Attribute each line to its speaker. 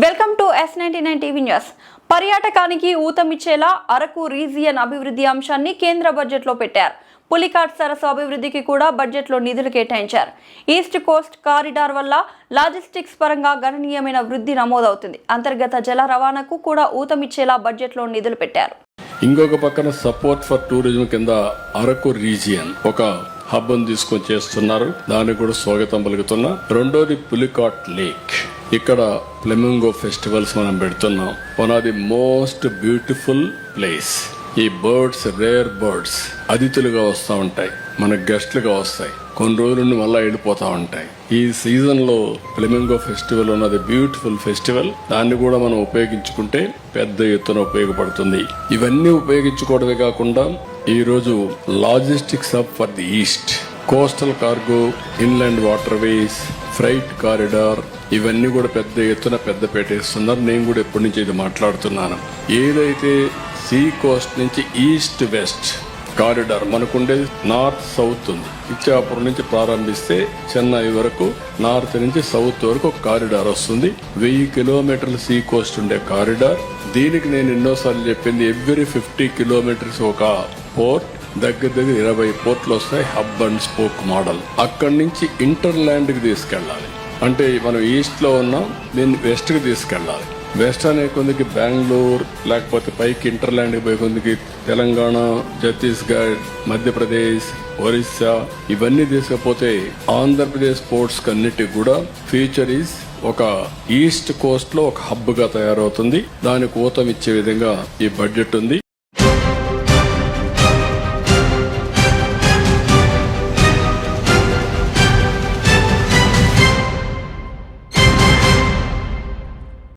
Speaker 1: Welcome to S ninety nine TV news. పర్యాటకానికి ఊతమిచ్చేలా Araku region అభివృద్ధి అంశాన్ని కేంద్ర బడ్జెట్లో పెట్టారు. పులికాట్ సరస్సు అభివృద్ధికి కూడా బడ్జెట్లో నిధులు కేటాయించారు. ఈస్ట్ కోస్ట్ కారిడార్ వల్ల లాజిస్టిక్స్ పరంగా గణనీయమైన వృద్ధి నమోదవుతుంది. అంతర్గత జల రవాణాకు కూడా ఊతమిచ్చేలా బడ్జెట్లో నిధులు పెట్టారు.
Speaker 2: ఇంకొక పక్కన సపోర్ట్ ఫర్ టూరిజం కింద అరకు రీజియన్ ఒక హబ్ తీసుకొని చేస్తున్నారు. దానికి కూడా స్వాగతం పలుకుతున్నా. రెండోది పులికాట్ లేక్. ఇక్కడ ఫ్లెమింగో ఫెస్టివల్స్ మనం పెడుతున్నాం. One of the most beautiful place. ఈ బర్డ్స్ రేర్ బర్డ్స్ అతిథులుగా వస్తూ ఉంటాయి. మన గెస్ట్లుగా వస్తాయి. కొన్ని రోజుల నుండి మళ్ళీ వెళ్ళిపోతూ ఉంటాయి. ఈ సీజన్లో ఫ్లెమింగో ఫెస్టివల్ ఉన్నది బ్యూటిఫుల్ ఫెస్టివల్. దాన్ని కూడా మనం ఉపయోగించుకుంటే పెద్ద ఎత్తున ఉపయోగపడుతుంది. ఇవన్నీ ఉపయోగించుకోవడమే కాకుండా ఈరోజు logistics hub for the east. Coastal cargo inland waterways freight corridor ఇవన్నీ కూడా పెద్ద ఎత్తున పెద్ద పెట్టేస్తున్నారు. నేను కూడా ఎప్పటి నుంచి ఇది మాట్లాడుతున్నాను. ఏదైతే సీ కోస్ట్ నుంచి ఈస్ట్ వెస్ట్ కారిడార్ మనకుండేది నార్త్ సౌత్ ఉంది. ఇచ్చాపురం నుంచి ప్రారంభిస్తే చెన్నై వరకు నార్త్ నుంచి సౌత్ వరకు ఒక కారిడార్ వస్తుంది. వెయ్యి కిలోమీటర్ల సీ కోస్ట్ ఉండే కారిడార్. దీనికి నేను ఎన్నోసార్లు చెప్పింది ఎవ్రీ ఫిఫ్టీ కిలోమీటర్స్ ఒక పోర్ట్ దగ్గర దగ్గర ఇరవై పోర్ట్లు వస్తాయి హబ్ అండ్ స్పోక్ మోడల్. అక్కడి నుంచి ఇంటర్ ల్యాండ్కి తీసుకెళ్ళాలి. అంటే మనం ఈస్ట్లో ఉన్నాం దీన్ని వెస్ట్కి తీసుకెళ్ళాలి. వెస్ట్ అనే కొందికి బెంగళూరు లేకపోతే పైకి ఇంటర్లాండ్ పోయే కొందికి తెలంగాణ ఛత్తీస్గఢ్ మధ్యప్రదేశ్ ఒరిస్సా ఇవన్నీ తీసుకపోతే ఆంధ్రప్రదేశ్ స్పోర్ట్స్ అన్నిటికి కూడా ఫ్యూచర్ ఈస్ ఒక ఈస్ట్ కోస్ట్లో ఒక హబ్గా తయారవుతుంది. దానికి ఊతం ఇచ్చే విధంగా ఈ బడ్జెట్ ఉంది.